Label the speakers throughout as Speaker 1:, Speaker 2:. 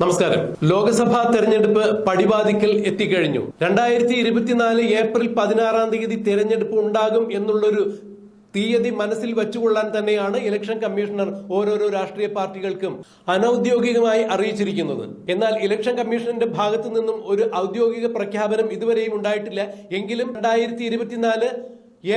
Speaker 1: നമസ്കാരം. ലോക്സഭാ തെരഞ്ഞെടുപ്പ് പടിവാതിക്കൽ എത്തിക്കഴിഞ്ഞു. രണ്ടായിരത്തി ഇരുപത്തിനാല് ഏപ്രിൽ പതിനാറാം തീയതി തെരഞ്ഞെടുപ്പ് ഉണ്ടാകും എന്നുള്ളൊരു തീയതി മനസ്സിൽ വെച്ചുകൊള്ളാൻ തന്നെയാണ് ഇലക്ഷൻ കമ്മീഷണർ ഓരോരോ രാഷ്ട്രീയ പാർട്ടികൾക്കും അനൌദ്യോഗികമായി അറിയിച്ചിരിക്കുന്നത്. എന്നാൽ ഇലക്ഷൻ കമ്മീഷന്റെ ഭാഗത്തു നിന്നും ഒരു ഔദ്യോഗിക പ്രഖ്യാപനം ഇതുവരെയും ഉണ്ടായിട്ടില്ല. എങ്കിലും രണ്ടായിരത്തി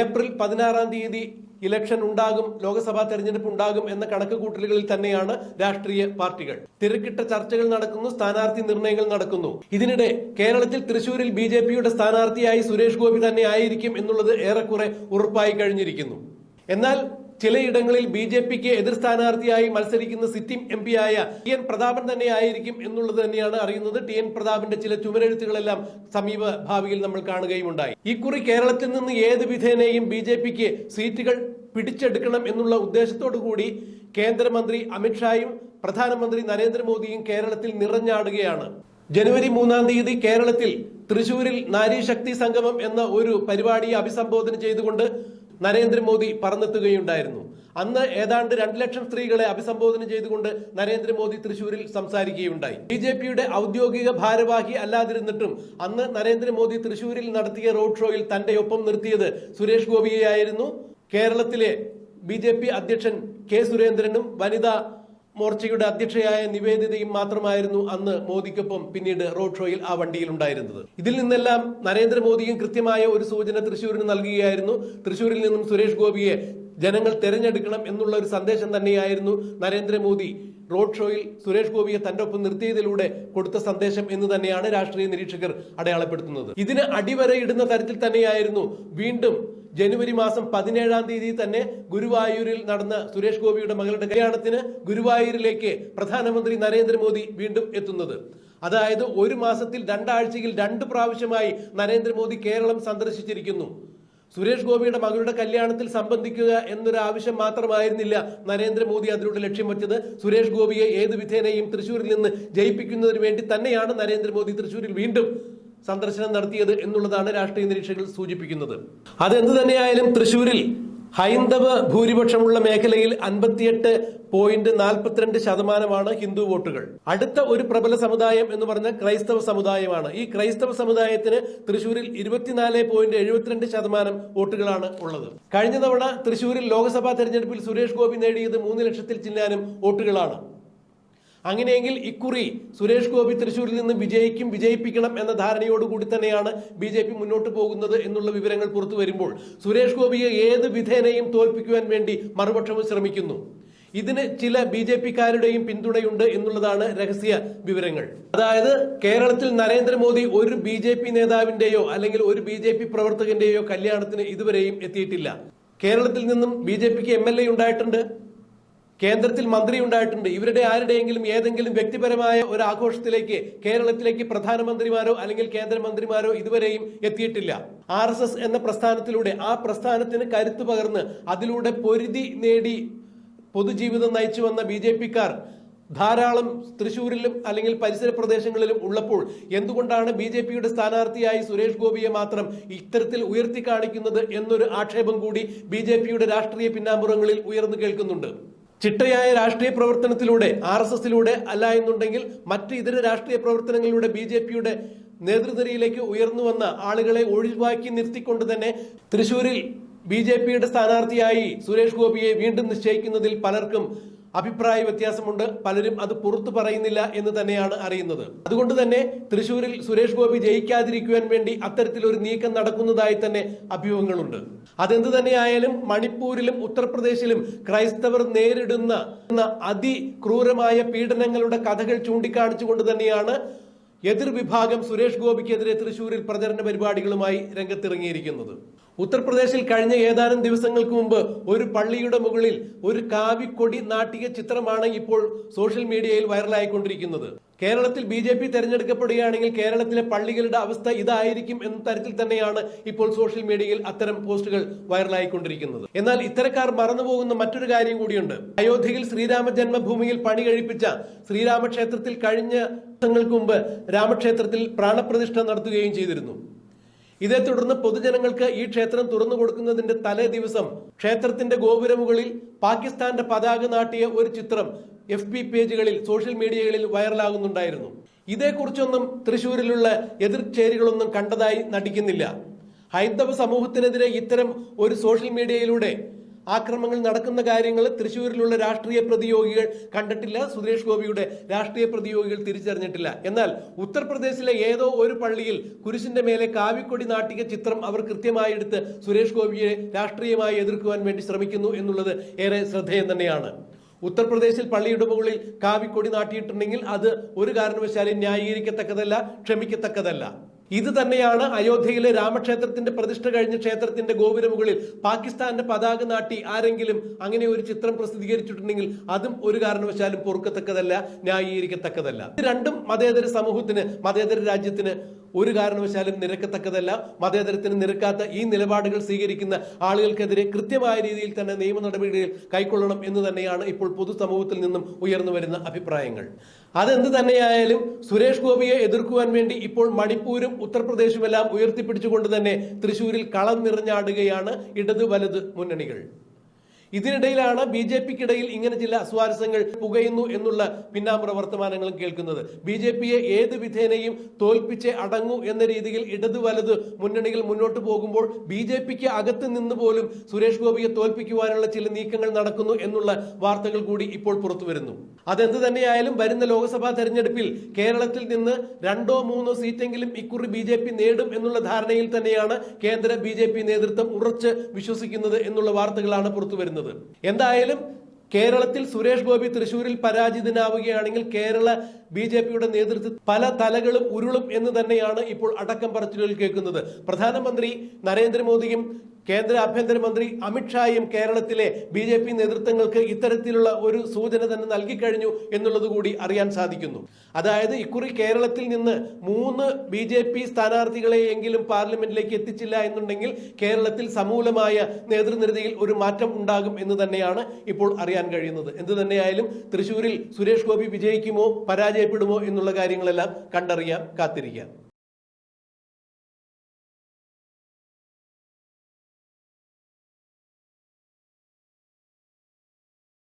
Speaker 1: ഏപ്രിൽ പതിനാറാം തീയതി ഇലക്ഷൻ ഉണ്ടാകും ലോക്സഭാ തെരഞ്ഞെടുപ്പ് ഉണ്ടാകും എന്ന കണക്ക് കൂട്ടലുകളിൽ തന്നെയാണ് രാഷ്ട്രീയ പാർട്ടികൾ. തിരക്കിട്ട ചർച്ചകൾ നടക്കുന്നു സ്ഥാനാർത്ഥി നിർണയങ്ങൾ നടക്കുന്നു. ഇതിനിടെ കേരളത്തിൽ തൃശൂരിൽ ബി ജെ പിയുടെ സ്ഥാനാർത്ഥിയായി സുരേഷ് ഗോപി തന്നെ ആയിരിക്കും എന്നുള്ളത് ഏറെക്കുറെ ഉറപ്പായി കഴിഞ്ഞിരിക്കുന്നു. എന്നാൽ ചിലയിടങ്ങളിൽ ബി ജെ പിക്ക് എതിർ സ്ഥാനാർത്ഥിയായി മത്സരിക്കുന്ന സിറ്റിംഗ് എം പി ആയ ടി എൻ പ്രതാപൻ തന്നെ ആയിരിക്കും എന്നുള്ളത് തന്നെയാണ് അറിയുന്നത്. ടി എൻ പ്രതാപന്റെ ചില ചുമരെഴുത്തുകളെല്ലാം സമീപ ഭാവിയിൽ നമ്മൾ കാണുകയും ഉണ്ടായി ഇക്കുറി കേരളത്തിൽ നിന്ന് ഏത് വിധേനയും ബി ജെ പിക്ക് സീറ്റുകൾ പിടിച്ചെടുക്കണം എന്നുള്ള ഉദ്ദേശത്തോടു കൂടി കേന്ദ്രമന്ത്രി അമിത്ഷായും പ്രധാനമന്ത്രി നരേന്ദ്രമോദിയും കേരളത്തിൽ നിറഞ്ഞാടുകയാണ്. ജനുവരി മൂന്നാം തീയതി കേരളത്തിൽ തൃശൂരിൽ നാരീശക്തി സംഗമം എന്ന ഒരു പരിപാടിയെ അഭിസംബോധന ചെയ്തുകൊണ്ട് നരേന്ദ്രമോദി പറന്നെത്തുകയുണ്ടായിരുന്നു. അന്ന് ഏതാണ്ട് രണ്ട് ലക്ഷം സ്ത്രീകളെ അഭിസംബോധന ചെയ്തുകൊണ്ട് നരേന്ദ്രമോദി തൃശൂരിൽ സംസാരിക്കുകയുണ്ടായി. ബി ജെ പിയുടെ ഔദ്യോഗിക ഭാരവാഹി അല്ലാതിരുന്നിട്ടും അന്ന് നരേന്ദ്രമോദി തൃശൂരിൽ നടത്തിയ റോഡ് ഷോയിൽ തന്റെ ഒപ്പം നിർത്തിയത് സുരേഷ് ഗോപിയെയായിരുന്നു. കേരളത്തിലെ ബി അധ്യക്ഷൻ കെ സുരേന്ദ്രനും വനിതാ മോർച്ചയുടെ അധ്യക്ഷയായ നിവേദിതയും മാത്രമായിരുന്നു അന്ന് മോദിക്കൊപ്പം പിന്നീട് റോഡ് ഷോയിൽ ആ വണ്ടിയിൽ ഉണ്ടായിരുന്നത്. ഇതിൽ നിന്നെല്ലാം നരേന്ദ്രമോദിയും കൃത്യമായ ഒരു സൂചന തൃശൂരിന് നൽകുകയായിരുന്നു. തൃശൂരിൽ നിന്നും സുരേഷ് ഗോപിയെ ജനങ്ങൾ തെരഞ്ഞെടുക്കണം എന്നുള്ള ഒരു സന്ദേശം തന്നെയായിരുന്നു നരേന്ദ്രമോദി റോഡ് ഷോയിൽ സുരേഷ് ഗോപിയെ തന്റെ ഒപ്പം നിർത്തിയതിലൂടെ കൊടുത്ത സന്ദേശം എന്ന് തന്നെയാണ് രാഷ്ട്രീയ നിരീക്ഷകർ അടയാളപ്പെടുത്തുന്നത്. ഇതിന് അടിവരയിടുന്ന തരത്തിൽ തന്നെയായിരുന്നു വീണ്ടും ജനുവരി മാസം പതിനേഴാം തീയതി തന്നെ ഗുരുവായൂരിൽ നടന്ന സുരേഷ് ഗോപിയുടെ മകളുടെ കല്യാണത്തിന് ഗുരുവായൂരിലേക്ക് പ്രധാനമന്ത്രി നരേന്ദ്രമോദി വീണ്ടും എത്തുന്നത്. അതായത് ഒരു മാസത്തിൽ രണ്ടാഴ്ചയിൽ രണ്ട് പ്രാവശ്യമായി നരേന്ദ്രമോദി കേരളം സന്ദർശിച്ചിരിക്കുന്നു. സുരേഷ് ഗോപിയുടെ മകളുടെ കല്യാണത്തിൽ സംബന്ധിക്കുക എന്നൊരു ആവശ്യം മാത്രമായിരുന്നില്ല നരേന്ദ്രമോദി അതിലൂടെ ലക്ഷ്യം വെച്ചത്. സുരേഷ് ഗോപിയെ ഏത് വിധേനയും തൃശൂരിൽ നിന്ന് ജയിപ്പിക്കുന്നതിന് വേണ്ടി തന്നെയാണ് നരേന്ദ്രമോദി തൃശൂരിൽ വീണ്ടും സന്ദർശനം നടത്തിയത് എന്നുള്ളതാണ് രാഷ്ട്രീയ നിരീക്ഷകർ സൂചിപ്പിക്കുന്നത്. അതെന്ത് തന്നെയായാലും തൃശൂരിൽ ഹൈന്ദവ ഭൂരിപക്ഷമുള്ള മേഖലയിൽ അൻപത്തിയെട്ട് പോയിന്റ് നാൽപ്പത്തിരണ്ട് ശതമാനമാണ് ഹിന്ദു വോട്ടുകൾ. അടുത്ത ഒരു പ്രബല സമുദായം എന്ന് പറഞ്ഞ ക്രൈസ്തവ സമുദായമാണ്. ഈ ക്രൈസ്തവ സമുദായത്തിന് തൃശൂരിൽ ഇരുപത്തിനാല് പോയിന്റ് എഴുപത്തിരണ്ട് ശതമാനം വോട്ടുകളാണ് ഉള്ളത്. കഴിഞ്ഞ തവണ തൃശൂരിൽ ലോക്സഭാ തെരഞ്ഞെടുപ്പിൽ സുരേഷ് ഗോപി നേടിയത് മൂന്ന് ലക്ഷത്തിൽ ചില്ലാനും വോട്ടുകളാണ്. അങ്ങനെയെങ്കിൽ ഇക്കുറി സുരേഷ് ഗോപി തൃശൂരിൽ നിന്ന് വിജയിക്കും വിജയിപ്പിക്കണം എന്ന ധാരണയോടുകൂടി തന്നെയാണ് ബി ജെ പി മുന്നോട്ട് പോകുന്നത് എന്നുള്ള വിവരങ്ങൾ പുറത്തു വരുമ്പോൾ സുരേഷ് ഗോപിയെ ഏത് വിധേനയും തോൽപ്പിക്കുവാൻ വേണ്ടി മറുപക്ഷം ശ്രമിക്കുന്നു. ഇതിന് ചില ബി ജെ പിക്കാരുടെയും പിന്തുണയുണ്ട് എന്നുള്ളതാണ് രഹസ്യ വിവരങ്ങൾ. അതായത് കേരളത്തിൽ നരേന്ദ്രമോദി ഒരു ബി ജെ പി നേതാവിന്റെയോ അല്ലെങ്കിൽ ഒരു ബി ജെ പി പ്രവർത്തകന്റെയോ കല്യാണത്തിന് ഇതുവരെയും എത്തിയിട്ടില്ല. കേരളത്തിൽ നിന്നും ബി ജെ പിക്ക് എം എൽ എ ഉണ്ടായിട്ടുണ്ട്. കേന്ദ്രത്തിൽ മന്ത്രി ഉണ്ടായിട്ടുണ്ട്. ഇവരുടെ ആരുടെയെങ്കിലും ഏതെങ്കിലും വ്യക്തിപരമായ ഒരു ആഘോഷത്തിലേക്ക് കേരളത്തിലേക്ക് പ്രധാനമന്ത്രിമാരോ അല്ലെങ്കിൽ കേന്ദ്രമന്ത്രിമാരോ ഇതുവരെയും എത്തിയിട്ടില്ല. ആർ എന്ന പ്രസ്ഥാനത്തിലൂടെ ആ പ്രസ്ഥാനത്തിന് കരുത്തു പകർന്ന് അതിലൂടെ പൊരുതി നേടി പൊതുജീവിതം നയിച്ചു വന്ന ബി ജെ പിക്കാർ ധാരാളം തൃശൂരിലും അല്ലെങ്കിൽ പരിസര പ്രദേശങ്ങളിലും ഉള്ളപ്പോൾ എന്തുകൊണ്ടാണ് ബി ജെ പിയുടെ സ്ഥാനാർത്ഥിയായി സുരേഷ് ഗോപിയെ മാത്രം ഇത്തരത്തിൽ ഉയർത്തി കാണിക്കുന്നത് എന്നൊരു ആക്ഷേപം കൂടി ബി രാഷ്ട്രീയ പിന്നാമ്പുറങ്ങളിൽ ഉയർന്നു കേൾക്കുന്നുണ്ട്. ചിട്ടയായ രാഷ്ട്രീയ പ്രവർത്തനത്തിലൂടെ ആർ എസ് എസിലൂടെ അല്ല എന്നുണ്ടെങ്കിൽ മറ്റ് ഇതര രാഷ്ട്രീയ പ്രവർത്തനങ്ങളിലൂടെ ബി ജെ പിയുടെ നേതൃനിരയിലേക്ക് ഉയർന്നു വന്ന ആളുകളെ ഒഴിവാക്കി നിർത്തിക്കൊണ്ട് തന്നെ തൃശൂരിൽ ബി ജെ പിയുടെ സ്ഥാനാർത്ഥിയായി സുരേഷ് ഗോപിയെ വീണ്ടും നിശ്ചയിക്കുന്നതിൽ പലർക്കും അഭിപ്രായ വ്യത്യാസമുണ്ട്. പലരും അത് പുറത്തു പറയുന്നില്ല എന്ന് തന്നെയാണ് അറിയുന്നത്. അതുകൊണ്ട് തന്നെ തൃശൂരിൽ സുരേഷ് ഗോപി ജയിക്കാതിരിക്കുവാൻ വേണ്ടി അത്തരത്തിലൊരു നീക്കം നടക്കുന്നതായി തന്നെ അഭ്യൂഹങ്ങളുണ്ട്. അതെന്ത് തന്നെയായാലും മണിപ്പൂരിലും ഉത്തർപ്രദേശിലും ക്രൈസ്തവർ നേരിടുന്ന അതിക്രൂരമായ പീഡനങ്ങളുടെ കഥകൾ ചൂണ്ടിക്കാണിച്ചുകൊണ്ട് തന്നെയാണ് എതിർവിഭാഗം സുരേഷ് ഗോപിക്കെതിരെ തൃശൂരിൽ പ്രചരണ പരിപാടികളുമായി രംഗത്തിറങ്ങിയിരിക്കുന്നത്. ഉത്തർപ്രദേശിൽ കഴിഞ്ഞ ഏതാനും ദിവസങ്ങൾക്ക് മുമ്പ് ഒരു പള്ളിയുടെ മുകളിൽ ഒരു കാവിക്കൊടി നാട്ടിയ ചിത്രമാണ് ഇപ്പോൾ സോഷ്യൽ മീഡിയയിൽ വൈറലായിക്കൊണ്ടിരിക്കുന്നത്. കേരളത്തിൽ ബി ജെ പി തെരഞ്ഞെടുക്കപ്പെടുകയാണെങ്കിൽ കേരളത്തിലെ പള്ളികളുടെ അവസ്ഥ ഇതായിരിക്കും എന്ന തരത്തിൽ തന്നെയാണ് ഇപ്പോൾ സോഷ്യൽ മീഡിയയിൽ അത്തരം പോസ്റ്റുകൾ വൈറലായിക്കൊണ്ടിരിക്കുന്നത്. എന്നാൽ ഇത്തരക്കാർ മറന്നുപോകുന്ന മറ്റൊരു കാര്യം കൂടിയുണ്ട്. അയോധ്യയിൽ ശ്രീരാമ ജന്മഭൂമിയിൽ പണി കഴിപ്പിച്ച ശ്രീരാമക്ഷേത്രത്തിൽ കഴിഞ്ഞ ദിവസങ്ങൾക്ക് മുമ്പ് രാമക്ഷേത്രത്തിൽ പ്രാണപ്രതിഷ്ഠ നടത്തുകയും ചെയ്തിരുന്നു. ഇതേ തുടർന്ന് പൊതുജനങ്ങൾക്ക് ഈ ക്ഷേത്രം തുറന്നു കൊടുക്കുന്നതിന്റെ തലേ ദിവസം ക്ഷേത്രത്തിന്റെ ഗോപുരമുകളിൽ പാകിസ്ഥാന്റെ പതാക നാട്ടിയ ഒരു ചിത്രം എഫ് ബി പേജുകളിൽ സോഷ്യൽ മീഡിയകളിൽ വൈറലാകുന്നുണ്ടായിരുന്നു. ഇതേക്കുറിച്ചൊന്നും തൃശൂരിലുള്ള എതിർചേരികളൊന്നും കണ്ടതായി നടിക്കുന്നില്ല. ഹൈന്ദവ സമൂഹത്തിനെതിരെ ഇത്തരം ഒരു സോഷ്യൽ മീഡിയയിലൂടെ ആക്രമണങ്ങൾ നടക്കുന്ന കാര്യങ്ങൾ തൃശ്ശൂരിലുള്ള രാഷ്ട്രീയ പ്രതിയോഗികൾ കണ്ടിട്ടില്ല സുരേഷ് ഗോപിയുടെ രാഷ്ട്രീയ പ്രതിയോഗികൾ തിരിച്ചറിഞ്ഞിട്ടില്ല. എന്നാൽ ഉത്തർപ്രദേശിലെ ഏതോ ഒരു പള്ളിയിൽ കുരിശിന്റെ മേലെ കാവിക്കൊടി നാട്ടിക ചിത്രം അവർ കൃത്യമായി എടുത്ത് സുരേഷ് ഗോപിയെ രാഷ്ട്രീയമായി എതിർക്കുവാൻ വേണ്ടി ശ്രമിക്കുന്നു എന്നുള്ളത് ഏറെ ശ്രദ്ധേയം തന്നെയാണ്. ഉത്തർപ്രദേശിൽ പള്ളിയുടെ മുകളിൽ കാവിക്കൊടി നാട്ടിയിട്ടുണ്ടെങ്കിൽ അത് ഒരു കാരണവശാലും ന്യായീകരിക്കത്തക്കതല്ല ക്ഷമിക്കത്തക്കതല്ല. ഇത് തന്നെയാണ് അയോധ്യയിലെ രാമക്ഷേത്രത്തിന്റെ പ്രതിഷ്ഠ കഴിഞ്ഞ ക്ഷേത്രത്തിന്റെ ഗോപുരമുകളിൽ പാകിസ്ഥാന്റെ പതാക നാട്ടി ആരെങ്കിലും അങ്ങനെ ഒരു ചിത്രം പ്രസിദ്ധീകരിച്ചിട്ടുണ്ടെങ്കിൽ അതും ഒരു കാരണവശാലും പൊറുക്കത്തക്കതല്ല ന്യായീകരിക്കത്തക്കതല്ല. ഇത് രണ്ടും മതേതര സമൂഹത്തിന് മതേതര രാജ്യത്തിന് ഒരു കാരണവശാലും നിരക്കത്തക്കതല്ല. മതേതരത്തിന് നിരക്കാത്ത ഈ നിലപാടുകൾ സ്വീകരിക്കുന്ന ആളുകൾക്കെതിരെ കൃത്യമായ രീതിയിൽ തന്നെ നിയമ നടപടികൾ കൈക്കൊള്ളണം എന്ന് തന്നെയാണ് ഇപ്പോൾ പൊതുസമൂഹത്തിൽ നിന്നും ഉയർന്നു വരുന്ന അഭിപ്രായങ്ങൾ. അതെന്ത് തന്നെയായാലും സുരേഷ് ഗോപിയെ എതിർക്കുവാൻ വേണ്ടി ഇപ്പോൾ മണിപ്പൂരും ഉത്തർപ്രദേശുമെല്ലാം ഉയർത്തിപ്പിടിച്ചുകൊണ്ട് തന്നെ തൃശൂരിൽ കളം നിറഞ്ഞാടുകയാണ് ഇടത് വലത് മുന്നണികൾ. ഇതിനിടയിലാണ് ബി ജെ പിക്കിടയിൽ ഇങ്ങനെ ചില അസ്വാരസ്യങ്ങൾ പുകയുന്നു എന്നുള്ള പിന്നാമ്പുറ വർത്തമാനങ്ങളും കേൾക്കുന്നത്. ബി ജെ പിയെ ഏത് വിധേനയും തോൽപ്പിച്ച് അടങ്ങൂ എന്ന രീതിയിൽ ഇടത് വലത് മുന്നണികൾ മുന്നോട്ട് പോകുമ്പോൾ ബി ജെ പിക്ക് അകത്ത് നിന്ന് പോലും സുരേഷ് ഗോപിയെ തോൽപ്പിക്കുവാനുള്ള ചില നീക്കങ്ങൾ നടക്കുന്നു എന്നുള്ള വാർത്തകൾ കൂടി ഇപ്പോൾ പുറത്തു വരുന്നു. അതെന്ത് തന്നെയായാലും വരുന്ന ലോക്സഭാ തെരഞ്ഞെടുപ്പിൽ കേരളത്തിൽ നിന്ന് രണ്ടോ മൂന്നോ സീറ്റെങ്കിലും ഇക്കുറി ബി ജെ പി നേടും എന്നുള്ള ധാരണയിൽ തന്നെയാണ് കേന്ദ്ര ബി ജെ പി നേതൃത്വം ഉറച്ച് വിശ്വസിക്കുന്നത് എന്നുള്ള വാർത്തകളാണ് പുറത്തു വരുന്നത്. എന്തായാലും കേരളത്തിൽ സുരേഷ് ഗോപി തൃശൂരിൽ പരാജിതനാവുകയാണെങ്കിൽ കേരള ബി ജെ പിയുടെ നേതൃത്വത്തിൽ പല തലകളും ഉരുളും എന്ന് തന്നെയാണ് ഇപ്പോൾ അടക്കം പറച്ചിലുകൾ കേൾക്കുന്നത്. പ്രധാനമന്ത്രി നരേന്ദ്രമോദിയും കേന്ദ്ര ആഭ്യന്തരമന്ത്രി അമിത്ഷായും കേരളത്തിലെ ബി ജെ പി നേതൃത്വങ്ങൾക്ക് ഇത്തരത്തിലുള്ള ഒരു സൂചന തന്നെ നൽകിക്കഴിഞ്ഞു എന്നുള്ളത് കൂടി അറിയാൻ സാധിക്കുന്നു. അതായത് ഇക്കുറി കേരളത്തിൽ നിന്ന് മൂന്ന് ബി ജെ പി സ്ഥാനാർത്ഥികളെയെങ്കിലും പാർലമെന്റിലേക്ക് എത്തിച്ചില്ല എന്നുണ്ടെങ്കിൽ കേരളത്തിൽ സമൂലമായ നേതൃനിരതിയിൽ ഒരു മാറ്റം ഉണ്ടാകും എന്ന് തന്നെയാണ് ഇപ്പോൾ അറിയാൻ കഴിയുന്നത്. എന്ത് തന്നെയായാലും തൃശൂരിൽ സുരേഷ് ഗോപി വിജയിക്കുമോ പരാജയപ്പെടുമോ എന്നുള്ള കാര്യങ്ങളെല്ലാം കണ്ടറിയാം കാത്തിരിക്കാം.